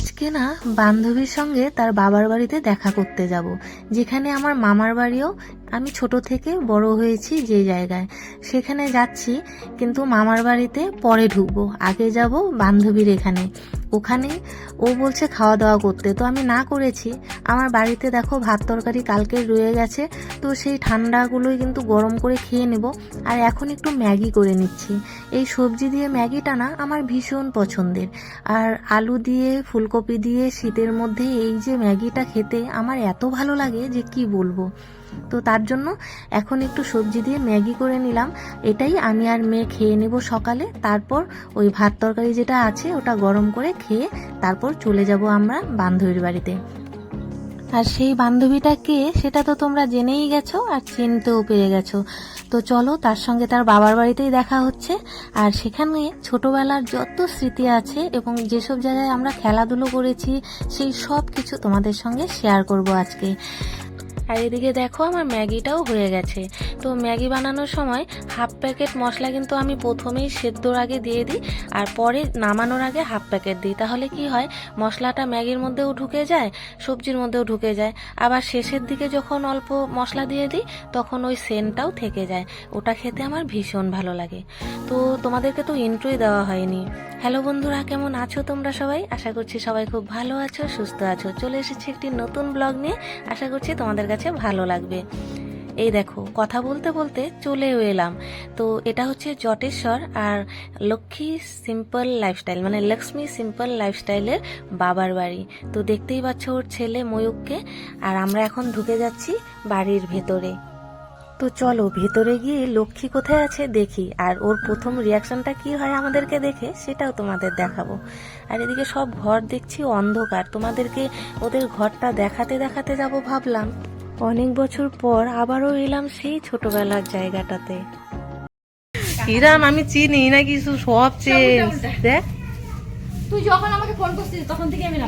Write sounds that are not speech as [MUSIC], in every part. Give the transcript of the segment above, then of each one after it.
আজকে না বান্ধবীর সঙ্গে তার বাবার বাড়িতে দেখা করতে যাব যেখানে আমার মামার বাড়িও আমি ছোট থেকে বড় হয়েছি যে জায়গায়। সেখানে যাচ্ছি, কিন্তু মামার বাড়িতে পরে ঢুকবো। আগে যাব বান্ধবীর এখানে। ওখানে ও বলছে খাওয়া দাওয়া করতে। তো আমি না করেছি। আমার বাড়িতে দেখো ভাত তরকারি কালকে রয়ে গেছে। তো সেই ঠান্ডাগুলোই কিন্তু গরম করে খেয়ে নেব। আর এখন একটু ম্যাগি করে নিচ্ছি। এই সবজি দিয়ে ম্যাগিটা না আমার ভীষণ পছন্দের। আর আলু দিয়ে, ফুলকপি দিয়ে শীতের মধ্যে এই যে ম্যাগিটা খেতে আমার এত ভালো লাগে যে কি বলব। তো তার জন্য। এখন একটু সবজি দিয়ে ম্যাগি করে নিলাম। এটাই আমি আর মেয়ে খেয়ে নেব সকালে। তারপর ওই ভাত তরকারি যেটা আছে, ওটা গরম করে খেয়ে তারপর চলে যাব আমরা বান্ধবীর বাড়িতে। আর সেই বান্ধবীটা কে, সেটা তো তোমরা জেনেই গেছো আর চিনতেও পেরে গেছো। তো চলো, তার সঙ্গে তার বাবার বাড়িতেই দেখা হচ্ছে। আর সেখানে ছোটবেলার যত স্মৃতি আছে এবং যেসব জায়গায় আমরা খেলাধুলো করেছি, সেই সব কিছু তোমাদের সঙ্গে শেয়ার করব আজকে। আর এদিকে দেখো আমার ম্যাগিটাও হয়ে গেছে। তো ম্যাগি বানানোর সময় হাফ প্যাকেট মশলা কিন্তু আমি প্রথমেই সেদ্ধর আগে দিয়ে দিই আর পরে নামানোর আগে হাফ প্যাকেট দিই। তাহলে কি হয়, মশলাটা ম্যাগির মধ্যেও ঢুকে যায়, সবজির মধ্যেও ঢুকে যায়। আবার শেষের দিকে যখন অল্প মশলা দিয়ে দিই, তখন ওই সেন্টটাও থেকে যায়। ওটা খেতে আমার ভীষণ ভালো লাগে। তো তোমাদেরকে তো ইন্ট্রোই দেওয়া হয়নি। হ্যালো বন্ধুরা, কেমন আছো তোমরা সবাই? আশা করছি সবাই খুব ভালো আছো, সুস্থ আছো। চলে এসেছি একটি নতুন ব্লগ নিয়ে। আশা করছি তোমাদের কাছে ভালো লাগবে। এই দেখো, কথা বলতে বলতে চলেও এলাম। তো এটা হচ্ছে জটেশ্বর আর লক্ষ্মী সিম্পল লাইফস্টাইল মানে লক্ষ্মী সিম্পল লাইফস্টাইলের বাবার বাড়ি। তো দেখতেই পাচ্ছ ওর ছেলে ময়ূককে, আর আমরা এখন ঢুকে যাচ্ছি বাড়ির ভেতরে। তো চলো, ভেতরে গিয়ে লক্ষ্মী কোথায় আছে দেখি, আর ওর প্রথম রিয়াকশনটা কি হয় আমাদেরকে দেখে সেটাও তোমাদের দেখাবো। আর এদিকে সব ঘর দেখছি অন্ধকার, তোমাদেরকে ওদের ঘরটা দেখাতে দেখাতে যাব ভাবলাম। অনেক বছর পর আবারও এলাম সেই ছোটবেলার জায়গাটাতে। কিরাম আমি চিনি না কিছু সব চেঞ্জ? দেখ। তুই যখন আমাকে ফোন করছিস তখন থেকে আমি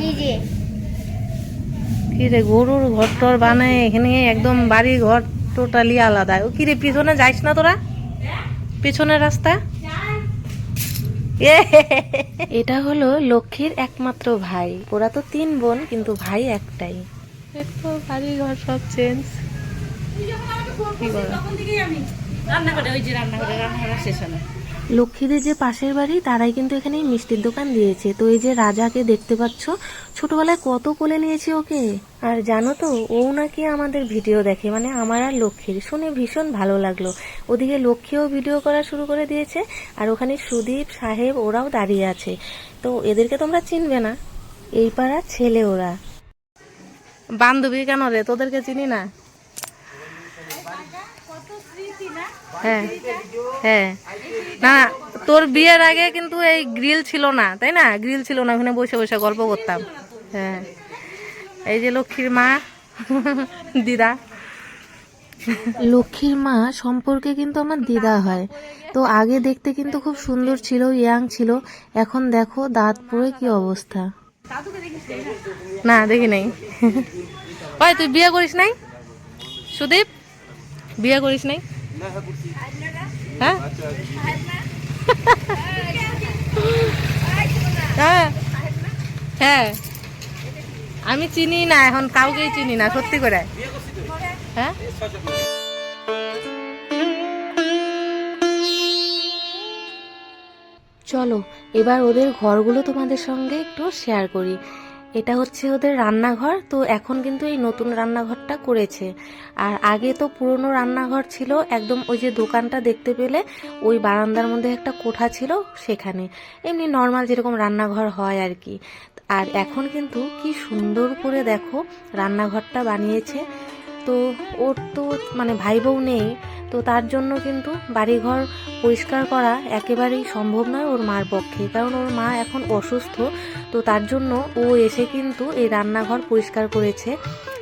কি রে গরুর ঘর টর বানায় এখানে একদম বাড়ির ঘর টোটালি আলাদা। ও কি রে পিছনে যাইস না তোরা? পিছনের রাস্তা? [LAUGHS] এটা হলো লক্ষ্মীর একমাত্র ভাই। ওরা তো তিন বোন কিন্তু ভাই একটাই। একটু বাড়ি ঘর সব চেঞ্জ কি ওই যে রান্না লক্ষ্মীদের যে পাশের বাড়ি তারাই কিন্তু এখানে মিষ্টির দোকান দিয়েছে। তো এই যে রাজাকে দেখতে পাচ্ছ ছোটবেলায় কত কোলে নিয়েছি ওকে? আর জানো তো ও নাকি আমাদের ভিডিও দেখে মানে আমার আর লক্ষ্মীর। শুনে ভীষণ ভালো লাগল। ওদিকে লক্ষ্মীও ভিডিও করা শুরু করে দিয়েছে আর ওখানে সুদীপ সাহেব ওরাও দাঁড়িয়ে আছে। তো এদেরকে তোমরা চিনবে না এই পাড়ার ছেলে ওরা। বান্ধবী কেন রে? তোদেরকে চিনি না? হ্যাঁ হ্যাঁ। না তোর বিয়ের আগে কিন্তু এই গ্রিল ছিল না, তাই না? গ্রিল ছিল না, ওখানে বসে বসে গল্প করতাম। হ্যাঁ। এই যে লক্ষ্মীর মা, দিদা। লক্ষ্মীর মা সম্পর্কে কিন্তু আমার দিদা হয়। তো আগে দেখতে কিন্তু খুব সুন্দর ছিল, ইয়াং ছিল। এখন দেখো দাঁত পড়ে কি অবস্থা। না, দেখি নাই। ওই, তুই বিয়ে করিস নাই? সুদীপ, বিয়ে করিস নাই? হ্যাঁ? হ্যাঁ। হ্যাঁ। আমি চিনি না, এখন কাউকেই চিনি না, সত্যি করে। হ্যাঁ? চলো, এবার ওদের ঘরগুলো তোমাদের সঙ্গে একটু শেয়ার করি। এটা হচ্ছে ওদের রান্নাঘর, তো এখন কিন্তু এই নতুন রান্নাঘরটা করেছে। আর আগে তো পুরনো রান্নাঘর ছিল, একদম ওই যে দোকানটা দেখতে পেলে, ওই বারান্দার মধ্যে একটা কোঠা ছিল সেখানে। এমনি নর্মাল যেরকম রান্নাঘর হয় আর কি। আর এখন কিন্তু কি সুন্দর করে দেখো, রান্নাঘরটা বানিয়েছে। তো ওর তো মানে ভাই বউ নেই তো তার জন্য কিন্তু বাড়িঘর পরিষ্কার করা একেবারেই সম্ভব নয় ওর মার পক্ষে। কারণ ওর মা এখন অসুস্থ, তো তার জন্য ও এসে কিন্তু এই রান্নাঘর পরিষ্কার করেছে।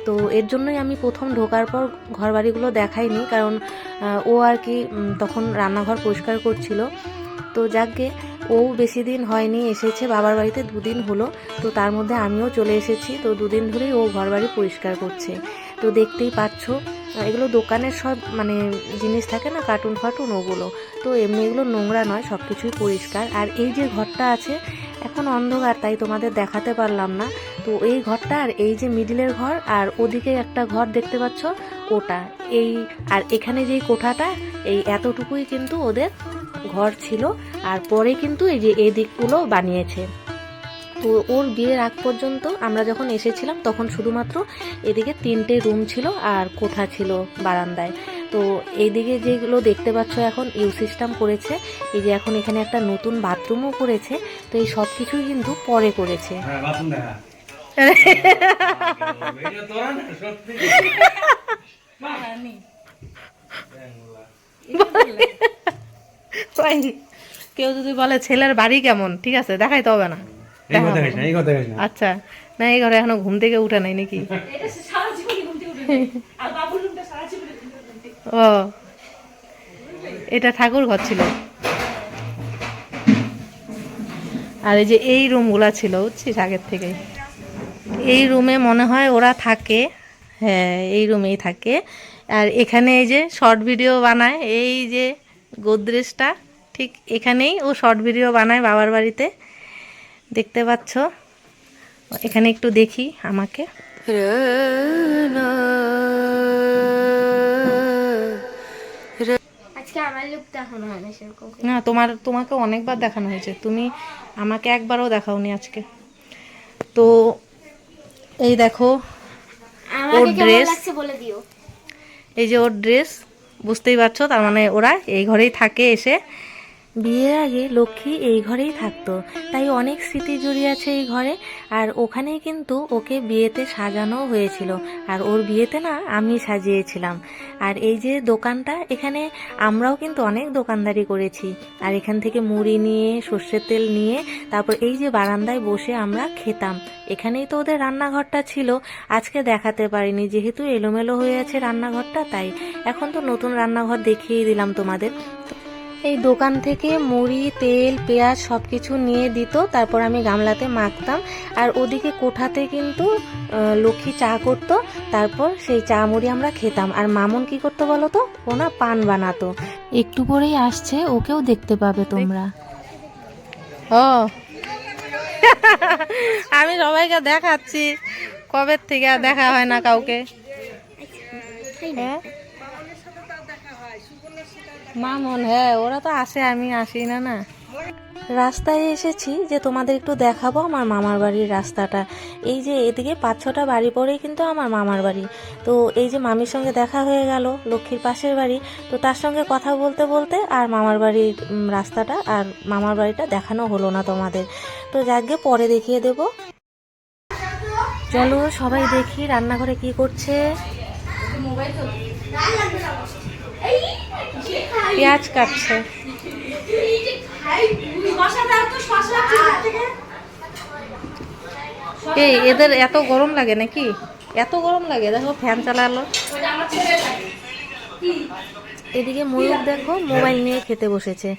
তো এর জন্যই আমি প্রথম ঢোকার পর ঘর বাড়িগুলো দেখাইনি, কারণ ও আর কি তখন রান্নাঘর পরিষ্কার করছিল। তো যাকগে, ও বেশি দিন হয়নি, এসেছে, বাবার বাড়িতে দুদিন হলো। তো তার মধ্যে আমিও চলে এসেছি, তো দুদিন ধরেই ও ঘর বাড়ি পরিষ্কার করছে। তো দেখতেই পাচ্ছ এগুলো দোকানের সব মানে জিনিস থাকে না, কার্টুন ফার্টুন, ওগুলো। তো এমনি এগুলো নোংরা নয় সব কিছুই পরিষ্কার। আর এই যে ঘরটা আছে, এখন অন্ধকার, তাই তোমাদের দেখাতে পারলাম না। তো এই ঘরটা আর এই যে মিডিলের ঘর, আর ওদিকে একটা ঘর দেখতে পাচ্ছ ওটা এই, আর এখানে যেই কোঠাটা, এই এতটুকুই কিন্তু ওদের ঘর ছিল। আর পরে কিন্তু এই যে এই দিকগুলো বানিয়েছে। তো ওর বিয়ের আগ পর্যন্ত আমরা যখন এসেছিলাম তখন শুধুমাত্র এদিকে তিনটে রুম ছিল আর কোঠা ছিল বারান্দায়। তো এইদিকে যেগুলো দেখতে পাচ্ছ এখন ইউ সিস্টেম করেছে। এই যে এখন এখানে একটা নতুন বাথরুমও করেছে। তো এই সব কিছুই কিন্তু পরে করেছে। হ্যাঁ বাথরুম দেখা। এটা তোরা না সত্যি ভাই, কেউ যদি বলে ছেলের বাড়ি কেমন? ঠিক আছে দেখাইতে হবে না। এই কথা না এই কথা না। আচ্ছা না এই ঘরে এখনও ঘুম থেকে উঠে নাই নাকি। ও এটা ঠাকুর ঘর ছিল। আর এই যে এই রুমগুলা ছিল বুঝছিস আগের থেকে এই রুমে মনে হয় ওরা থাকে। হ্যাঁ এই রুমেই থাকে। আর এখানে এই যে শর্ট ভিডিও বানায় এই যে গোদরেজটা ঠিক এখানেই ও শর্ট ভিডিও বানায় বাবার বাড়িতে। দেখতে পাচ্ছ? এখানে একটু দেখি আমাকে। না তোমার তোমাকে অনেকবার দেখানো হয়েছে। তুমি আমাকে একবারও দেখাওনি আজকে। তো এই দেখো dress? লাগছে বলে দিও। এই যে ওর ড্রেস বুঝতেই পারছ? তার মানে ওরা এই ঘরেই থাকে এসে। বিয়ের আগে লক্ষ্মী এই ঘরেই থাকতো। তাই অনেক স্মৃতি জড়িয়ে আছে এই ঘরে। আর ওখানেই কিন্তু ওকে বিয়েতে সাজানো হয়েছিল। আর ওর বিয়েতে না আমি সাজিয়েছিলাম। আর এই যে দোকানটা, এখানে আমরাও কিন্তু অনেক দোকানদারি করেছি। আর এখান থেকে মুড়ি নিয়ে, সর্ষের তেল নিয়ে, তারপর এই যে বারান্দায় বসে আমরা খেতাম। এখানেই তো ওদের রান্নাঘরটা ছিল। আজকে দেখাতে পারিনি, যেহেতু এলোমেলো হয়ে আছে রান্নাঘরটা, তাই এখন তো নতুন রান্নাঘর দেখিয়ে দিলাম তোমাদের। এই দোকান থেকে মুড়ি তেল পেঁয়াজ সব কিছু নিয়ে দিত তারপর আমি গামলাতে মাখতাম। আর ওদিকে কোঠাতে কিন্তু লক্ষ্মী চা করতো তারপর সেই চা মুড়ি আমরা খেতাম। আর মামুন কি করতো বলো তো ও না পান বানাতো। একটু পরেই আসছে ওকেও দেখতে পাবে তোমরা। ও। [LAUGHS] আমি সবাইকে দেখাচ্ছি। কবে থেকে আর দেখা হয় না কাউকে? হ্যাঁ? মামুন হ্যাঁ ওরা তো আসে, আমি আসি না না। রাস্তায় এসেছি যে তোমাদের একটু দেখাবো আমার মামার বাড়ির রাস্তাটা। এই যে এদিকে পাঁচ ছটা বাড়ি পরেই কিন্তু আমার মামার বাড়ি। তো এই যে মামির সঙ্গে দেখা হয়ে গেল, লক্ষ্মীর পাশের বাড়ি। তো তার সঙ্গে কথা বলতে বলতে আর মামার বাড়ির রাস্তাটা আর মামার বাড়িটা দেখানো হলো না তোমাদের। তো যাকে পরে দেখিয়ে দেব। চলো সবাই দেখি রান্নাঘরে কি করছে। পেঁয়াজ কাটছে। এই, এদের এত গরম লাগে নাকি? এত গরম লাগে, দেখো ফ্যান চালালো। এদিকে ময়ূর দেখো, মোবাইল নিয়ে খেতে বসেছে।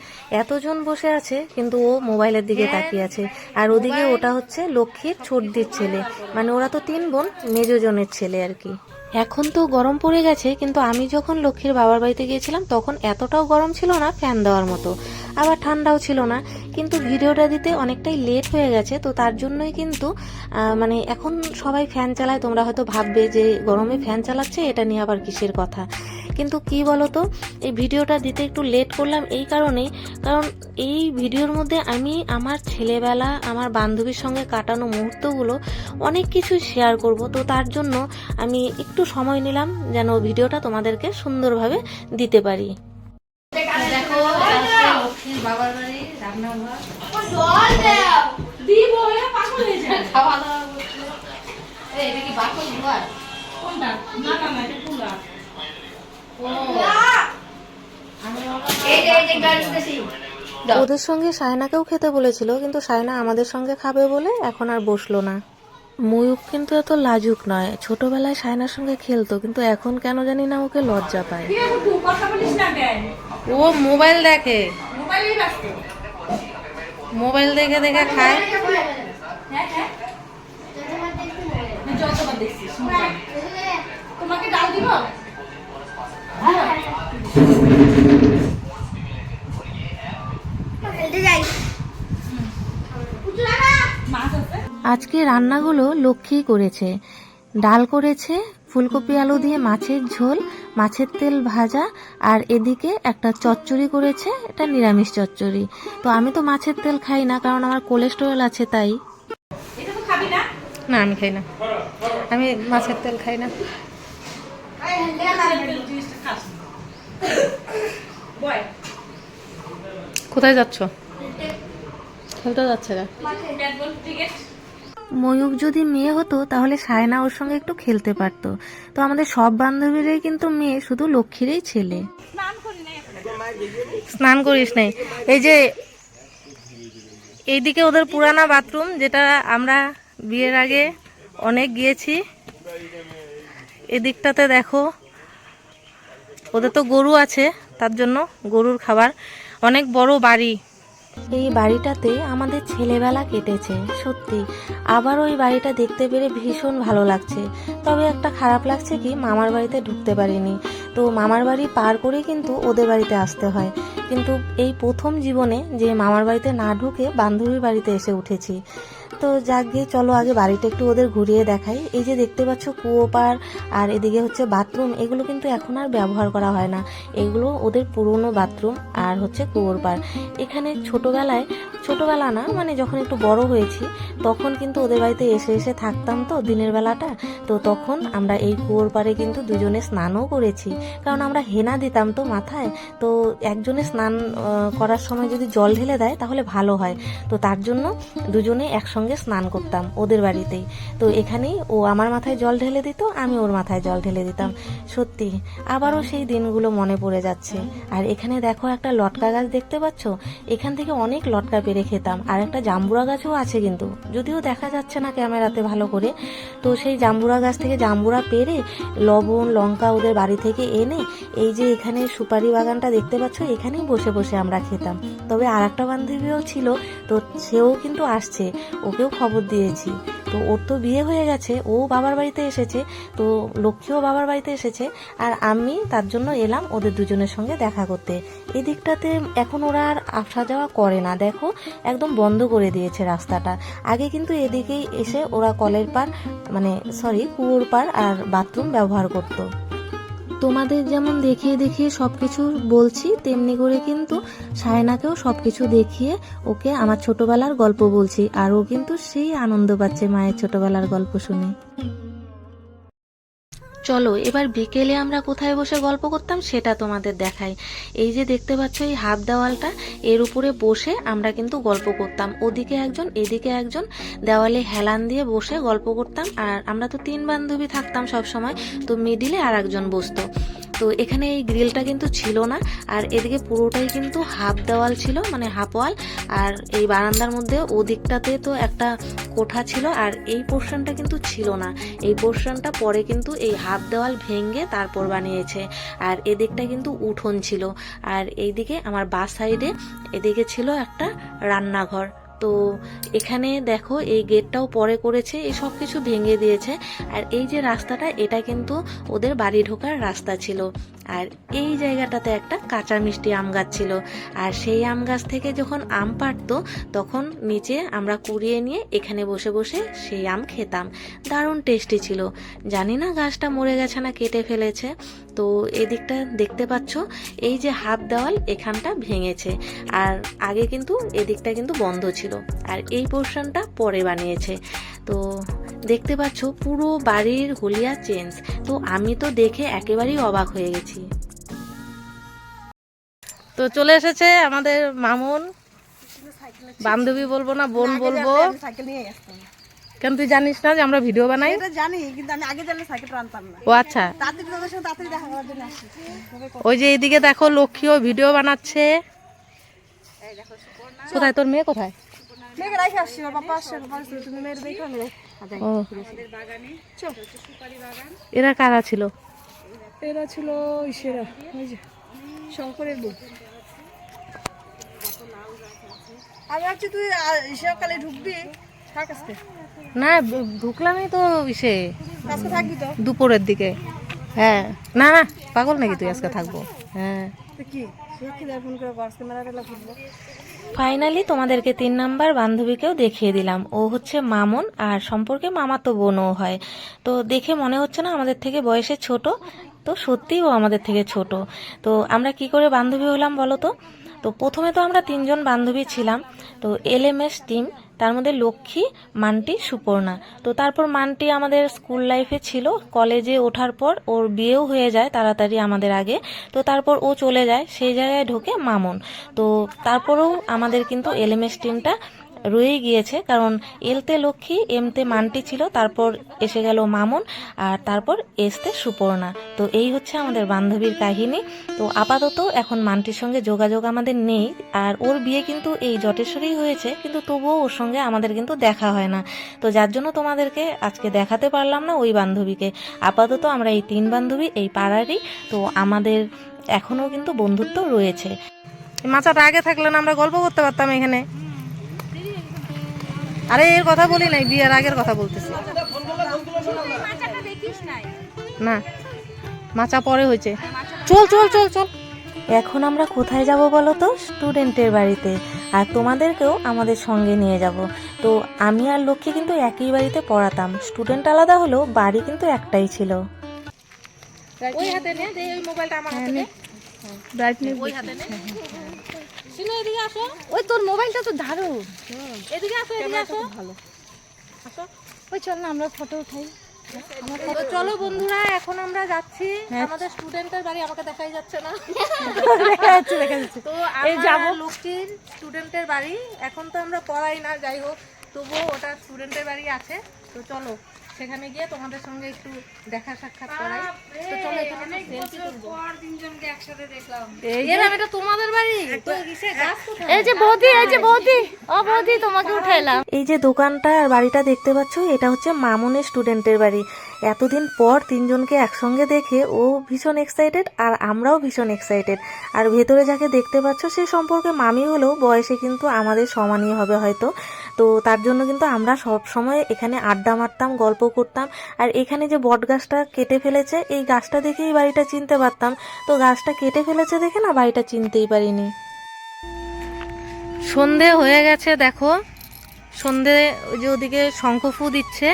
এতজন বসে আছে, কিন্তু ও মোবাইলের দিকে তাকিয়ে আছে। আর ওদিকে ওটা হচ্ছে লক্ষ্মীর ছোটদির ছেলে। মানে ওরা তো তিন বোন, মেজজনের ছেলে আর কি। এখন তো গরম পড়ে গেছে, কিন্তু আমি যখন লক্ষ্মীর বাবার বাড়িতে গিয়েছিলাম, তখন এতটাও গরম ছিল না ফ্যান দেওয়ার মতো। আবার ঠান্ডাও ছিল না, কিন্তু ভিডিওটা দিতে অনেকটাই লেট হয়ে গেছে, তো তার জন্যই কিন্তু মানে এখন সবাই ফ্যান চালায়, তোমরা হয়তো ভাববে যে গরমে ফ্যান চালাচ্ছে, এটা নিয়ে আবার কিসের কথা? কিন্তু কি বলতো, এই ভিডিওটা দিতে একটু লেট করলাম এই কারণেই, কারণ এই ভিডিওর মধ্যে আমি আমার ছেলেবেলা, আমার বান্ধবীর সঙ্গে কাটানো মুহূর্তগুলো অনেক কিছু শেয়ার করব, তো তার জন্য আমি একটু সময় নিলাম, যেন ভিডিওটা তোমাদেরকে সুন্দরভাবে দিতে পুরা। ওদের সঙ্গে সায়নাকেও খেতে বলেছিল, কিন্তু সায়না আমাদের সঙ্গে খাবে বলে এখন আর বসল না ময়ূক কিন্তু এত লাজুক নয়। ছোটবেলায় সায়নার সঙ্গে খেলতো কিন্তু এখন কেন জানি না ওকে লজ্জা পায়? ও মোবাইল দেখে। মোবাইল দেখে দেখে খায়। হ্যাঁ, হ্যাঁ। তোমাকে ডাল দিব? যাই। আজকে রান্নাগুলো লক্ষ্মী করেছে। ডাল করেছে, ফুলকপি আলু দিয়ে মাছের ঝোল, মাছের তেল ভাজা, আর এদিকে একটা চচ্চড়ি করেছে, এটা নিরামিষ চচ্চড়ি। তো আমি তো মাছের তেল খাই না, কারণ আমার কোলেস্টেরল আছে তাই। না, আমি খাই না। আমি মাছের তেল খাই না। কোথায় যাচ্ছ? খেলতে যাচ্ছে না। ময়ূক যদি মেয়ে হতো, তাহলে সায়না ওর সঙ্গে একটু খেলতে পারতো। তো আমাদের সব বান্ধবীরাই কিন্তু মেয়ে, শুধু লক্ষ্মীরই ছেলে। স্নান করিস নাই। এই যে, এইদিকে ওদের পুরানা বাথরুম, যেটা আমরা বিয়ের আগে অনেক গিয়েছি। এদিকটাতে দেখো, ওদের তো গরু আছে, তার জন্য গরুর খাবার। অনেক বড় বাড়ি। এই বাড়িটাতে আমাদের ছেলেবেলা কেটেছে, সত্যি। আবার ওই বাড়িটা দেখতে পেরে ভীষণ ভালো লাগছে। তবে একটা খারাপ লাগছে কি, মামার বাড়িতে ঢুকতে পারিনি। তো মামার বাড়ি পার করে কিন্তু ওদের বাড়িতে আসতে হয়। কিন্তু এই প্রথম জীবনে যে মামার বাড়িতে না ঢুকে বান্ধবীর বাড়িতে এসে উঠেছি। তো যাক গিয়ে চলো আগে বাড়িটা একটু ওদের ঘুরিয়ে দেখাই। এই যে দেখতে পাচ্ছ কুয়ো পার আর এদিকে হচ্ছে বাথরুম, এগুলো কিন্তু এখন আর ব্যবহার করা হয় না। এগুলো ওদের পুরনো বাথরুম আর হচ্ছে কুয়োর পার। এখানে ছোটোবেলায়, ছোটোবেলা না মানে যখন একটু বড় হয়েছি, তখন কিন্তু ওদের বাড়িতে এসে এসে থাকতাম তো দিনের বেলাটা। তো তখন আমরা এই কুয়োর পারে কিন্তু দুজনে স্নানও করেছি। কারণ আমরা হেনা দিতাম তো মাথায়। তো একজনে স্নান করার সময় যদি জল ঢেলে দেয় তাহলে ভালো হয়। তো তার জন্য দুজনে একসঙ্গে স্নান করতাম ওদের বাড়িতেই। তো এখানেই ও আমার মাথায় জল ঢেলে দিত, আমি ওর মাথায় জল ঢেলে দিতাম। সত্যি, আবারও সেই দিনগুলো মনে পড়ে যাচ্ছে। আর এখানে দেখো একটা লটকা গাছ দেখতে পাচ্ছ? এখান থেকে অনেক লটকা পেরে খেতাম। আর একটা জাম্বুরা গাছও আছে কিন্তু, যদিও দেখা যাচ্ছে না ক্যামেরাতে ভালো করে। তো সেই জাম্বুরা গাছ থেকে জাম্বুরা পেরে লবণ, লঙ্কা ওদের বাড়ি থেকে এনে এই যে এখানে সুপারি বাগানটা দেখতে পাচ্ছ, এখানেই বসে বসে আমরা খেতাম। তবে আর একটা বান্ধবীও ছিল, তো সেও কিন্তু আসছে। ওকেও খবর দিয়েছি। তো ওর তো বিয়ে হয়ে গেছে, ও বাবার বাড়িতে এসেছে, তো লক্ষ্মীও বাবার বাড়িতে এসেছে, আর আমি তার জন্য এলাম ওদের দুজনের সঙ্গে দেখা করতে। এই দিকটাতে এখন ওরা আর আসা যাওয়া করে না, দেখো, একদম বন্ধ করে দিয়েছে রাস্তাটা। আগে কিন্তু এদিকেই এসে ওরা কলের পার মানে সরি কুয়োর পার আর বাথরুম ব্যবহার করতো। তোমাদের যেমন দেখিয়ে দেখিয়ে সব কিছু বলছি, তেমনি করে কিন্তু সায়নাকেও সব কিছু দেখিয়ে ওকে আমার ছোটবেলার গল্প বলছি। আর ও কিন্তু সেই আনন্দ পাচ্ছে মায়ের ছোটবেলার গল্প শুনে। চলো, এবার বিকেলে আমরা কোথায় বসে গল্প করতাম সেটা তোমাদের দেখাই। এই যে দেখতে পাচ্ছ এই হাত দেওয়ালটা, এর উপরে বসে আমরা কিন্তু গল্প করতাম। ওদিকে একজন, এদিকে একজন, দেওয়ালে হেলান দিয়ে বসে গল্প করতাম। আর আমরা তো তিন বান্ধবী থাকতাম সব সময় তো মিডিলে আর একজন বসতো। তো এখানে এই গ্রিলটা কিন্তু ছিল না। আর এদিকে পুরোটাই কিন্তু হাফ দেওয়াল ছিল মানে হাফ ওয়াল আর এই বারান্দার মধ্যে ওদিকটাতে তো একটা কোঠা ছিল, আর এই পোর্শনটা কিন্তু ছিল না। এই পোর্শনটা পরে কিন্তু এই হাফ দেওয়াল ভেঙে তারপর বানিয়েছে। আর এদিকটা কিন্তু উঠোন ছিল। আর এইদিকে আমার বা সাইডে এদিকে ছিল একটা রান্নাঘর। তো এখানে দেখো এই গেটটাও পরে করেছে, এই সব কিছু ভেঙে দিয়েছে। আর এই যে রাস্তাটা, এটা কিন্তু ওদের বাড়ি ঢোকার রাস্তা ছিল। আর এই জায়গাটাতে একটা কাঁচা মিষ্টি আম গাছ ছিল। আর সেই আম গাছ থেকে যখন আম পাড়তো, তখন নিচে আমরা কুড়িয়ে নিয়ে এখানে বসে বসে সেই আম খেতাম। দারুণ টেস্টি ছিল। জানি না গাছটা মরে গেছে না কেটে ফেলেছে। তো এদিকটা দেখতে পাচ্ছ, এই যে হাফ দেওয়াল এখানটা ভেঙেছে। আর আগে কিন্তু এদিকটা কিন্তু বন্ধ ছিল। আর এই পোর্শনটা পরে বানিয়েছে। তো দেখতে পাচ্ছ, পুরো বাড়ির হুলিয়া চেঞ্জ। তো আমি তো দেখে একেবারেই অবাক হয়ে গেছি। তো চলে এসেছে আমাদের মামুন। বান্ধবী বলব না বোন বলব। কেন তুই জানিস না যে আমরা ভিডিও বানাই? এটা জানি কিন্তু আমি আগে জানলে সাইকেল আনতাম না। ও আচ্ছা। তাড়াতাড়ি তোমাদের সঙ্গে তাড়াতাড়ি দেখা করার জন্য আসি ওই যে এইদিকে দেখো লক্ষ্মীও ভিডিও বানাচ্ছে। কোথায় তোর মেয়ে কোথায়? মেয়েকে রাখে আসছি ওর বাবা আসছে বাবা তুমি মেয়ের দেখো আমি ও। এরা কারা ছিল? এরা ছিল ইসেরা ওই যে শঙ্করের বউ। আমি ভাবছি তুই সকালে ঢুকবি না ঢুকলামই তো ইসে থাকবি দুপুরের দিকে। হ্যাঁ। না না পাগল নাকি তুই আজকে থাকব? হ্যাঁ। ফাইনালি তোমাদেরকে তিন নাম্বার বান্ধবীকেও দেখিয়ে দিলাম। ও হচ্ছে মামন আর সম্পর্কে মামা তো বোনও হয়। তো দেখে মনে হচ্ছে না আমাদের থেকে বয়সে ছোট তো সত্যিই ও আমাদের থেকে ছোট। তো আমরা কি করে বান্ধবী হলাম বলো তো তো প্রথমে তো আমরা তিনজন বান্ধবী ছিলাম। তো এলএমএস টিম তার মধ্যে লক্ষ্মী, মান্টি, সুপর্ণা। তো তারপর মান্টি আমাদের স্কুল লাইফে ছিল। কলেজে ওঠার পর ওর বিয়েও হয়ে যায় তাড়াতাড়ি আমাদের আগে। তো তারপর ও চলে যায়, সেই জায়গায় ঢোকে মামন। তো তারপরেও আমাদের কিন্তু এলএমএস টিমটা রয়ে গিয়েছে, কারণ এলতে লক্ষ্মী, এমতে মান্টি ছিল, তারপর এসে গেল মামন, আর তারপর এসতে সুপর্ণা। তো এই হচ্ছে আমাদের বান্ধবীর কাহিনী। তো আপাতত এখন মান্টির সঙ্গে যোগাযোগ আমাদের নেই, আর ওর বিয়ে কিন্তু এই জটেশ্বরেই হয়েছে, কিন্তু তবুও ওর সঙ্গে আমাদের কিন্তু দেখা হয় না। তো যার জন্য তোমাদেরকে আজকে দেখাতে পারলাম না ওই বান্ধবীকে। আপাতত আমরা এই তিন বান্ধবী এই পাড়ারই, তো আমাদের এখনও কিন্তু বন্ধুত্ব রয়েছে। মাচাটা আগে থাকলে না আমরা গল্প করতে পারতাম এখানে? আরে এর কথা বলি নাই বিয়ের আগের কথা বলতেছি। না মাচা পরে হয়েছে। চল চল চল চল। এখন আমরা কোথায় যাব বলো তো? স্টুডেন্টের বাড়িতে। আর তোমাদেরকেও আমাদের সঙ্গে নিয়ে যাব। তো আমি আর লক্ষ্মী কিন্তু একই বাড়িতে পড়াতাম। স্টুডেন্ট আলাদা হলেও বাড়ি কিন্তু একটাই ছিল। ওই হাতে নে দে ওই মোবাইলটা আমার হাতে নে। ব্রাইটনেস ওই হাতে নে। শুনো এদিকে আসো। ওই তোর মোবাইলটা তো দারুণ। এদিকে আসো এদিকে আসো। ভালো। আসো। ওই চল না আমরা ফটো উঠাই। চলো বন্ধুরা এখন আমরা যাচ্ছি। আমাদের স্টুডেন্টের বাড়ি আমাকে দেখাই যাচ্ছে না। দেখা যাচ্ছে দেখা যাচ্ছে তো এই যাব। লক্ষ্মীর স্টুডেন্টের বাড়ি। এখন তো আমরা পড়াই না যাই হোক। তবুও ওটা স্টুডেন্টের বাড়ি আছে। তো চলো সেখানে গিয়ে তোমাদের সঙ্গে একটু দেখা সাক্ষাৎ করাই। তো চলো এখানে এই এটা তোমাদের বাড়ি? যে বৌদি এই যে বৌদি। ও বৌদি তোমাকে উঠাইলাম। এই যে দোকানটা আর বাড়িটা দেখতে পাচ্ছ এটা হচ্ছে মামুনের স্টুডেন্টের বাড়ি। এতদিন পর তিনজনকে একসঙ্গে দেখে ও ভীষণ এক্সাইটেড আর আমরাও ভীষণ এক্সাইটেড আর ভেতরে যাকে দেখতে পাচ্ছ সে সম্পর্কে মামি হলেও বয়সে কিন্তু আমাদের সমানই হবে হয়তো। তো তার জন্য কিন্তু আমরা সব সময় এখানে আড্ডা মারতাম, গল্প করতাম। আর এখানে যে বট গাছটা কেটে ফেলেছে, এই গাছটা দেখেই বাড়িটা চিনতে পারতাম। তো গাছটা কেটে ফেলেছে দেখে না বাড়িটা চিনতেই পারিনি। সন্ধে হয়ে গেছে, দেখো। সন্ধে যে ওদিকে শঙ্খফু দিচ্ছে,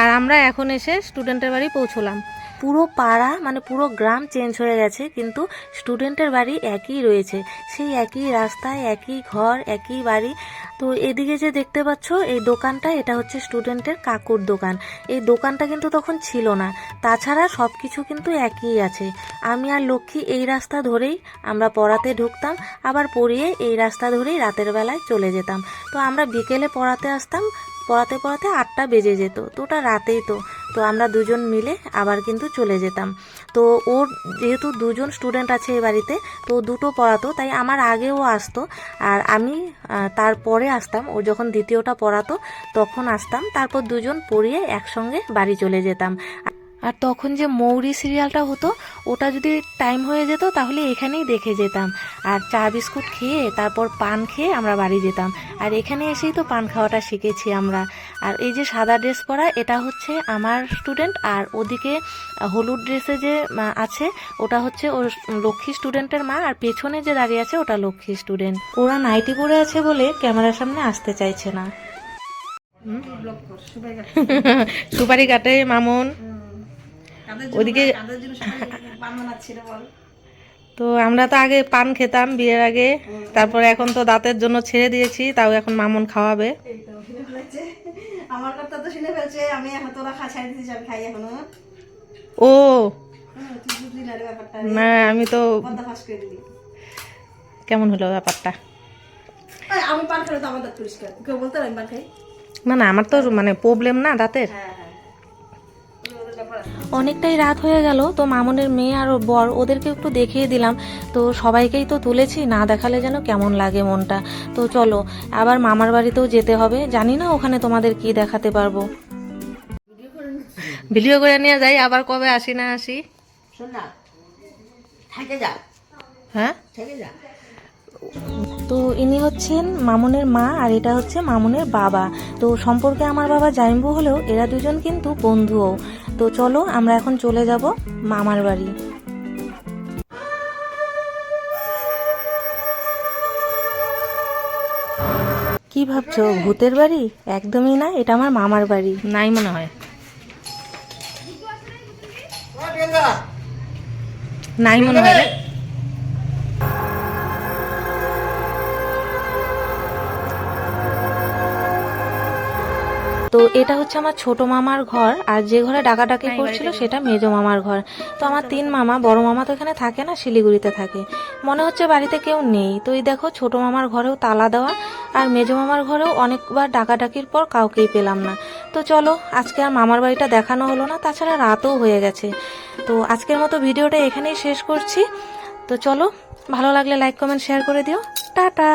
আর আমরা এখন এসে স্টুডেন্টের বাড়ি পৌঁছলাম। পুরো পাড়া মানে পুরো গ্রাম চেঞ্জ হয়ে গেছে, কিন্তু স্টুডেন্টের বাড়ি একই রয়েছে। সেই একই রাস্তায়, একই ঘর, একই বাড়ি। তো এদিকে যে দেখতে পাচ্ছ, এই দোকানটা, এটা হচ্ছে স্টুডেন্টের কাকুর দোকান। এই দোকানটা কিন্তু তখন ছিল না। তাছাড়া সব কিছু কিন্তু একই আছে। আমি আর লক্ষ্মী এই রাস্তা ধরেই আমরা পড়াতে ঢুকতাম, আবার পড়িয়ে এই রাস্তা ধরেই রাতের বেলায় চলে যেতাম। তো আমরা বিকেলে পড়াতে আসতাম পড়াতে পড়াতে আটটা বেজে যেত। তো ওটা রাতেই তো। তো আমরা দুজন মিলে আবার কিন্তু চলে যেতাম। তো ওর যেহেতু দুজন স্টুডেন্ট আছে এই বাড়িতে, তো দুটো পড়াতো, তাই আমার আগেও আসতো। আর আমি তারপরে আসতাম। ও যখন দ্বিতীয়টা পড়াতো, তখন আসতাম। তারপর দুজন পড়িয়ে একসঙ্গে বাড়ি চলে যেতাম। আর তখন যে মৌরি সিরিয়ালটা হতো ওটা যদি টাইম হয়ে যেত তাহলে এখানেই দেখে যেতাম। আর চা বিস্কুট খেয়ে তারপর পান খেয়ে আমরা বাড়ি যেতাম। আর এখানে এসেই তো পান খাওয়াটা শিখেছি আমরা। আর এই যে সাদা ড্রেস পরা এটা হচ্ছে আমার স্টুডেন্ট আর ওদিকে হলুদ ড্রেসে যে আছে ওটা হচ্ছে ওর লক্ষ্মী স্টুডেন্টের মা আর পেছনে যে দাঁড়িয়ে আছে ওটা লক্ষ্মী স্টুডেন্ট ওরা নাইটি পরে আছে বলে ক্যামেরার সামনে আসতে চাইছে না। [LAUGHS] সুপারি কাটে মামুন। ওদিকে তো আমরা তো আগে পান খেতাম বিয়ের আগে তারপর এখন তো দাঁতের জন্য ছেড়ে দিয়েছি তাও এখন মামুন খাওয়াবে। আমার কথা তো শুনে ফেলছে আমি এখন তোরা খা ছাড়ি দিতে চাল খাই এখনও। ও। না আমি তো কেমন হলো ব্যাপারটা? আমি পান খেলে তো আমার দাঁত পরিষ্কার। কেউ বলতে পারি পান খাই? না না আমার তো মানে প্রবলেম না দাঁতের। হ্যাঁ হ্যাঁ ওদের ব্যাপার আছে। অনেকটাই রাত হয়ে গেল তো মামুনের মেয়ে আর বর ওদেরকে একটু দেখিয়ে দিলাম। তো সবাইকেই তো তুলেছি না দেখালে যেন কেমন লাগে মনটা। তো চলো আবার মামার বাড়িতেও যেতে হবে। জানি না ওখানে তোমাদের কি দেখাতে পারব। ভিডিও করে নিয়ে যাই আবার কবে আসি না আসি। হ্যাঁ? তো ইনি হচ্ছেন মামুনের মা আর এটা হচ্ছে মামুনের বাবা। তো সম্পর্কে আমার বাবা জাইম্বু হলেও এরা দুজন কিন্তু বন্ধুও। তো চলো আমরা এখন চলে যাব মামার বাড়ি। কি ভাবছ ভূতের বাড়ি? একদমই না এটা আমার মামার বাড়ি। নাই মনে হয়। নাই মনে হয় তো এটা হচ্ছে আমার ছোট মামার ঘর আর যে ঘরে ডাকাডাকি করছিল সেটা মেজো মামার ঘর। তো আমার তিন মামা বড় মামা তো এখানে থাকে না শিলিগুড়িতে থাকে। মনে হচ্ছে বাড়িতে কেউ নেই। তো এই দেখো ছোট মামার ঘরেও তালা দেওয়া আর মেজো মামার ঘরেও অনেকবার ডাকাডাকির পর কাউকেই পেলাম না। তো চলো আজকে আর মামার বাড়িটা দেখানো হলো না তাছাড়া রাতও হয়ে গেছে। তো আজকের মতো ভিডিওটা এখানেই শেষ করছি। তো চলো ভালো লাগলে লাইক কমেন্ট শেয়ার করে দিও। টাটা!